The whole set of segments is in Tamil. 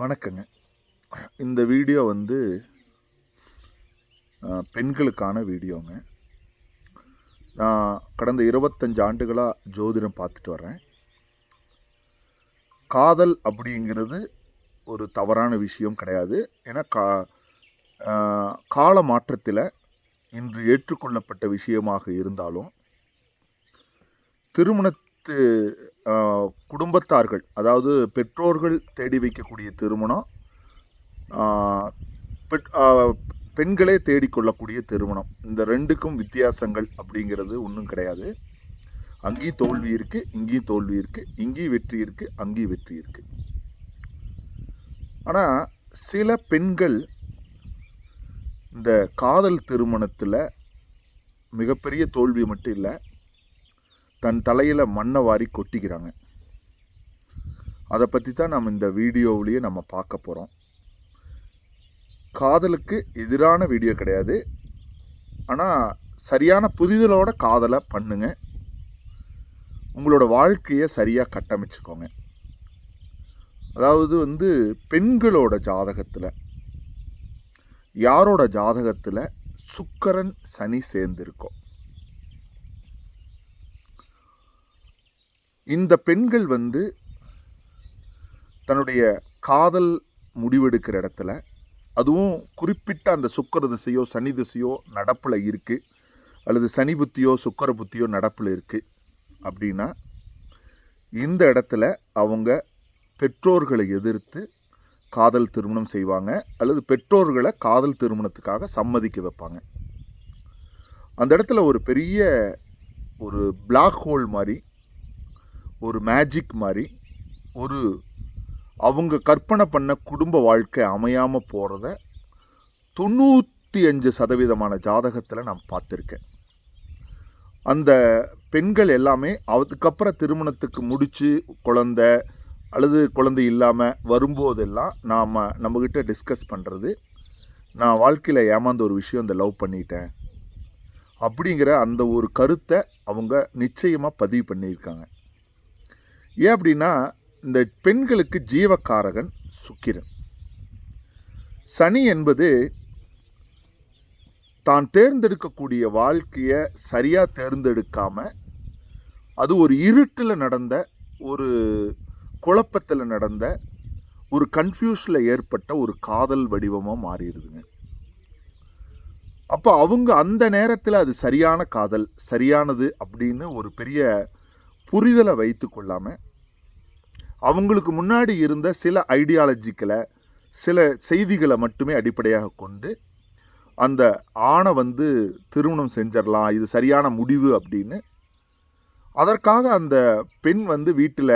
வணக்கங்க. இந்த வீடியோ வந்து பெண்களுக்கான வீடியோங்க. நான் கடந்த இருபத்தஞ்சு ஆண்டுகளாக ஜோதிடம் பார்த்துட்டு வரேன் காதல் அப்படிங்கிறது ஒரு தவறான விஷயம் கிடையாது. ஏன்னா கா கால மாற்றத்தில் இன்று ஏற்றுக்கொள்ளப்பட்ட விஷயமாக இருந்தாலும் திருமண அனைத்து குடும்பத்தார்கள் அதாவது பெற்றோர்கள் தேடி வைக்கக்கூடிய திருமணம் பெட்- பெண்களே தேடிக்கொள்ளக்கூடிய திருமணம். இந்த ரெண்டுக்கும் வித்தியாசங்கள் அப்படிங்கிறது ஒன்றும் கிடையாது. அங்கேயும் தோல்வி இருக்குது இங்கேயும் தோல்வி இருக்குது இங்கேயும் வெற்றி இருக்குது அங்கேயும் வெற்றி இருக்குது ஆனால் சில பெண்கள் இந்த காதல் திருமணத்தில் மிகப்பெரிய தோல்வி மட்டும் இல்லை தன் தலையில் மண்ணை வாரி கொட்டிக்கிறாங்க. அதை பற்றி தான் நம்ம இந்த வீடியோவிலேயே நம்ம பார்க்க போகிறோம் காதலுக்கு எதிரான வீடியோ கிடையாது. ஆனால் சரியான புரிதலோட காதலை பண்ணுங்க. உங்களோட வாழ்க்கையை சரியாக கட்டமைச்சுக்கோங்க. அதாவது வந்து பெண்களோட ஜாதகத்தில் யாரோட ஜாதகத்தில் சுக்கரன் சனி சேர்ந்திருக்கோம் இந்த பெண்கள் வந்து தன்னுடைய காதல் முடிவெடுக்கிற இடத்துல அதுவும் குறிப்பிட்ட அந்த சுக்கர திசையோ சனி திசையோ நடப்பில் இருக்குது அல்லது சனி புத்தியோ சுக்கர புத்தியோ நடப்பில் இருக்குது அப்படின்னா இந்த இடத்துல அவங்க பெற்றோர்களை எதிர்த்து காதல் திருமணம் செய்வாங்க அல்லது பெற்றோர்களை காதல் திருமணத்துக்காக சம்மதிக்க வைப்பாங்க. அந்த இடத்துல ஒரு பெரிய ஒரு பிளாக் ஹோல் மாதிரி ஒரு மேஜிக் மாதிரி ஒரு அவங்க கற்பனை பண்ண குடும்ப வாழ்க்கை அமையாமல் போகிறத தொண்ணூற்றி அஞ்சு சதவீதமான ஜாதகத்தில் நான் பார்த்துருக்கேன். அந்த பெண்கள் எல்லாமே அதுக்கப்புறம் திருமணத்துக்கு முடித்து குழந்த அல்லது குழந்தை இல்லாமல் வரும்போதெல்லாம் நாம் நம்மக்கிட்ட டிஸ்கஸ் பண்ணுறது நான் வாழ்க்கையில் ஏமாந்த ஒரு விஷயம் இந்த லவ் பண்ணிட்டேன் அப்படிங்கிற அந்த ஒரு கருத்தை அவங்க நிச்சயமாக பதிவு பண்ணியிருக்காங்க. ஏன் அப்படின்னா இந்த பெண்களுக்கு ஜீவக்காரகன் சுக்கிரன். சனி என்பது தான் தேர்ந்தெடுக்கக்கூடிய வாழ்க்கையை சரியாக தேர்ந்தெடுக்காமல் அது ஒரு இருட்டில் நடந்த ஒரு குழப்பத்தில் நடந்த ஒரு கன்ஃபியூஷனில் ஏற்பட்ட ஒரு காதல் வடிவமாக மாறிடுதுங்க. அப்போ அவங்க அந்த நேரத்தில் அது சரியான காதல் சரியானது அப்படின்னு ஒரு பெரிய புரிதலை வைத்து கொள்ளாமல் அவங்களுக்கு முன்னாடி இருந்த சில ஐடியாலஜிக்களை சில செய்திகளை மட்டுமே அடிப்படையாக கொண்டு அந்த ஆணை வந்து திருமணம் செஞ்சிடலாம் இது சரியான முடிவு அப்படின்னு. அதற்காக அந்த பெண் வந்து வீட்டில்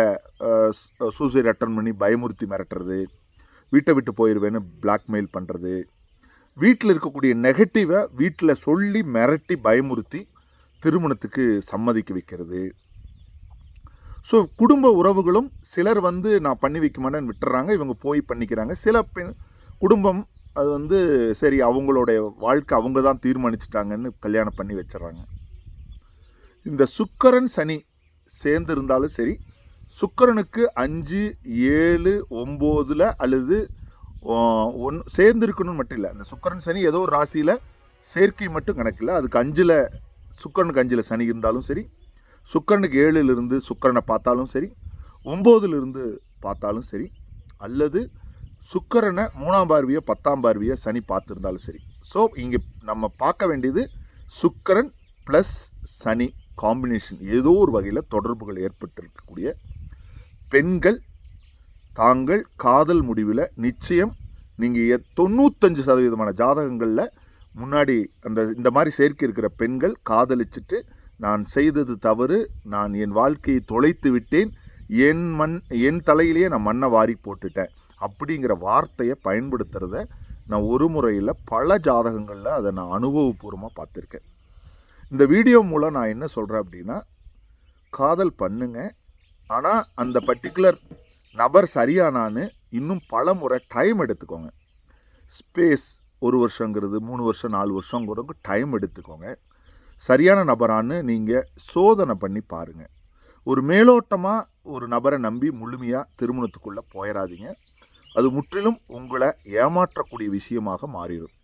சூசைட் அட்டன் பண்ணி பயமுறுத்தி மிரட்டுறது வீட்டை விட்டு போயிடுவேன்னு பிளாக்மெயில் பண்ணுறது வீட்டில் இருக்கக்கூடிய நெகட்டிவை வீட்டில் சொல்லி மிரட்டி பயமுறுத்தி திருமணத்துக்கு சம்மதிக்க வைக்கிறது. ஸோ குடும்ப உறவுகளும் சிலர் வந்து நான் பண்ணி வைக்க மாட்டேன்னு விட்டுறாங்க. இவங்க போய் பண்ணிக்கிறாங்க. சில பெண் குடும்பம் அது வந்து சரி அவங்களுடைய வாழ்க்கை அவங்க தான் தீர்மானிச்சிட்டாங்கன்னு கல்யாணம் பண்ணி வச்சிடறாங்க இந்த சுக்கரன் சனி சேர்ந்து இருந்தாலும் சரி சுக்கரனுக்கு அஞ்சு ஏழு ஒம்போதில் அல்லது ஒன் சேர்ந்துருக்கணும்னு மட்டும் இல்லை. இந்த சுக்கரன் சனி ஏதோ ஒரு ராசியில் சேர்க்கை மட்டும் கணக்கில்லை. அதுக்கு அஞ்சில் சுக்கரனுக்கு அஞ்சில் சனி இருந்தாலும் சரி சுக்கரனுக்கு ஏழிலிருந்து சுக்கரனை பார்த்தாலும் சரி ஒம்போதுலேருந்து பார்த்தாலும் சரி அல்லது சுக்கரனை மூணாம் பார்வையோ பத்தாம் பார்வையோ சனி பார்த்துருந்தாலும் சரி. ஸோ இங்கே நம்ம பார்க்க வேண்டியது சுக்கரன் ப்ளஸ் சனி காம்பினேஷன் ஏதோ ஒரு வகையில் தொடர்புகள் ஏற்பட்டிருக்கக்கூடிய பெண்கள் தாங்கள் காதல் முடிவில் நிச்சயம் நீங்கள் தொண்ணூத்தஞ்சு சதவீதமான ஜாதகங்களில் முன்னாடி அந்த இந்த மாதிரி சேர்க்கை இருக்கிற பெண்கள் காதலிச்சிட்டு நான் செய்தது தவறு நான் என் வாழ்க்கையை தொலைத்து விட்டேன் என் மண் என் தலையிலேயே நான் மண்ணை வாரி போட்டுட்டேன். அப்படிங்கிற வார்த்தையை பயன்படுத்துகிறத நான் ஒரு முறையில் பல ஜாதகங்களில் அதை நான் அனுபவபூர்வமாக பார்த்துருக்கேன். இந்த வீடியோ மூலம் நான் என்ன சொல்கிறேன் அப்படின்னா காதல் பண்ணுங்க. ஆனால் அந்த பர்டிகுலர் நபர் சரியானான்னு இன்னும் பல முறை டைம் எடுத்துக்கோங்க. ஸ்பேஸ் ஒரு வருஷங்கிறது மூணு வருஷம் நாலு வருஷங்கிறதுக்கு டைம் எடுத்துக்கோங்க. சரியான நபரான்னு நீங்கள் சோதனை பண்ணி பாருங்கள் ஒரு மேலோட்டமாக ஒரு நபரை நம்பி முழுமையாக திருமணத்துக்குள்ளே போயிடாதீங்க அது முற்றிலும் உங்களை ஏமாற்றக்கூடிய விஷயமாக மாறிடும்.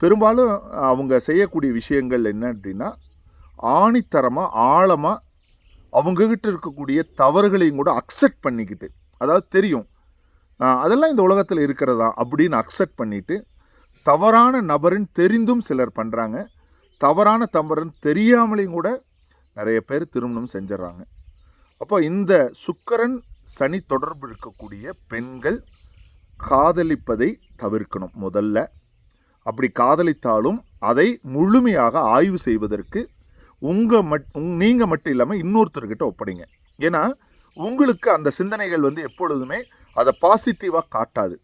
பெரும்பாலும் அவங்க செய்யக்கூடிய விஷயங்கள் என்ன அப்படின்னா ஆணித்தரமாக ஆழமாக அவங்கக்கிட்ட இருக்கக்கூடிய தவறுகளையும் கூட அக்செப்ட் பண்ணிக்கிட்டு அதாவது தெரியும். அதெல்லாம் இந்த உலகத்தில் இருக்கிறதா அப்படின்னு அக்செப்ட் பண்ணிட்டு தவறான நபருன்னு தெரிந்தும் சிலர் பண்ணுறாங்க தவறான தம்பரன் தெரியாமலையும் கூட நிறைய பேர் திருமணம் செஞ்சிடறாங்க அப்போ இந்த சுக்கரன் சனி தொடர்பு இருக்கக்கூடிய பெண்கள் காதலிப்பதை தவிர்க்கணும் முதல்ல. அப்படி காதலித்தாலும் அதை முழுமையாக ஆய்வு செய்வதற்கு உங்கள் மட் உங் நீங்கள் மட்டும் இல்லாமல் இன்னொருத்தர்கிட்ட ஒப்படைங்க. ஏன்னா உங்களுக்கு அந்த சிந்தனைகள் வந்து எப்பொழுதுமே அதை பாசிட்டிவாக காட்டாது.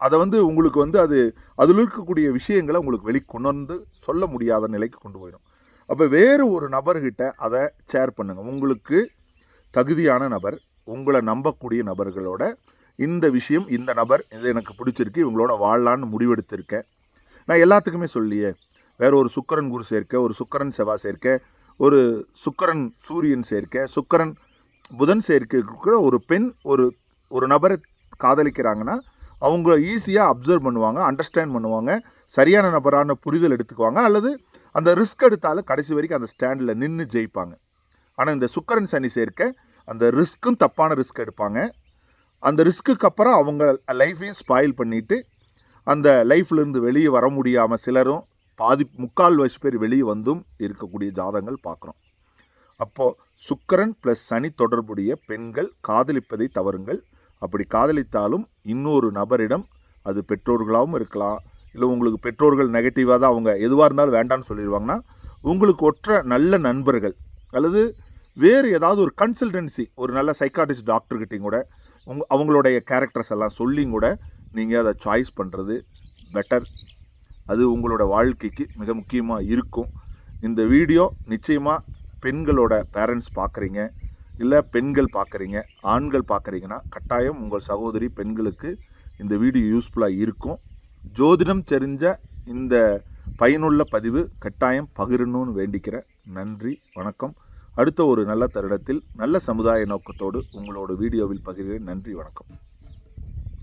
அதை வந்து உங்களுக்கு வந்து அது அதில் இருக்கக்கூடிய விஷயங்களை உங்களுக்கு வெளி கொண்டு சொல்ல முடியாத நிலைக்கு கொண்டு போயிடும். அப்போ வேறு ஒரு நபர்கிட்ட அதை ஷேர் பண்ணுங்கள் உங்களுக்கு தகுதியான நபர் உங்களை நம்பக்கூடிய நபர்களோட இந்த விஷயம் இந்த நபர் இது எனக்கு பிடிச்சிருக்கு இவங்களோட வாழலான்னு முடிவெடுத்திருக்கேன் நான் எல்லாத்துக்குமே சொல்லியே வேறு ஒரு சுக்கரன் குரு சேர்க்க ஒரு சுக்கரன் செவ்வாய் சேர்க்க ஒரு சுக்கரன் சூரியன் சேர்க்க சுக்கரன் புதன் சேர்க்க இருக்கிற ஒரு பெண் ஒரு ஒரு நபரை காதலிக்கிறாங்கன்னா அவங்க ஈஸியாக அப்சர்வ் பண்ணுவாங்க அண்டர்ஸ்டாண்ட் பண்ணுவாங்க சரியான நபரான புரிதல் எடுத்துக்குவாங்க அல்லது அந்த ரிஸ்க் எடுத்தாலும் கடைசி வரைக்கும் அந்த ஸ்டாண்டில் நின்று ஜெயிப்பாங்க. ஆனால் இந்த சுக்கரன் சனி சேர்க்க அந்த ரிஸ்க்கும் தப்பான ரிஸ்க் எடுப்பாங்க. அந்த ரிஸ்க்குக்கு அப்புறம் அவங்க லைஃப்பையும் ஸ்பாயில் பண்ணிவிட்டு அந்த லைஃப்லேருந்து வெளியே வர முடியாமல் சிலரும் பாதி முக்கால் வயசு பேர் வெளியே வந்தும் இருக்கக்கூடிய ஜாதகங்கள் பார்க்குறோம். அப்போது சுக்கரன் ப்ளஸ் சனி தொடர்புடைய பெண்கள் காதலிப்பதை தவறுங்கள். அப்படி காதலித்தாலும் இன்னொரு நபரிடம் அது பெற்றோர்களாகவும் இருக்கலாம். இல்லை உங்களுக்கு பெற்றோர்கள் நெகட்டிவாக தான் அவங்க எதுவாக இருந்தாலும் வேண்டாம்னு சொல்லிடுவாங்கன்னா உங்களுக்கு ஒற்ற நல்ல நண்பர்கள் அல்லது வேறு ஏதாவது ஒரு கன்சல்டன்சி ஒரு நல்ல சைக்காட்டிஸ்ட் டாக்டர்கிட்டையும் கூட உங்க அவங்களுடைய கேரக்டர்ஸ் எல்லாம் சொல்லியும் கூட நீங்கள் அதை சாய்ஸ் பண்ணுறது பெட்டர் அது உங்களோட வாழ்க்கைக்கு மிக முக்கியமாக இருக்கும். இந்த வீடியோ நிச்சயமாக பெண்களோட பேரண்ட்ஸ் பார்க்குறீங்க. இல்லை பெண்கள் பார்க்குறீங்க ஆண்கள் பார்க்குறீங்கன்னா கட்டாயம் உங்கள் சகோதரி பெண்களுக்கு இந்த வீடியோ யூஸ்ஃபுல்லாக இருக்கும். ஜோதிடம் தெரிஞ்ச இந்த பயனுள்ள பதிவு கட்டாயம் பகிரணும்னு வேண்டிக்கிறேன். நன்றி வணக்கம். அடுத்த ஒரு நல்ல தருணத்தில் நல்ல சமுதாய நோக்கத்தோடு உங்களோட வீடியோவில் பகிர்கிறேன். நன்றி வணக்கம்.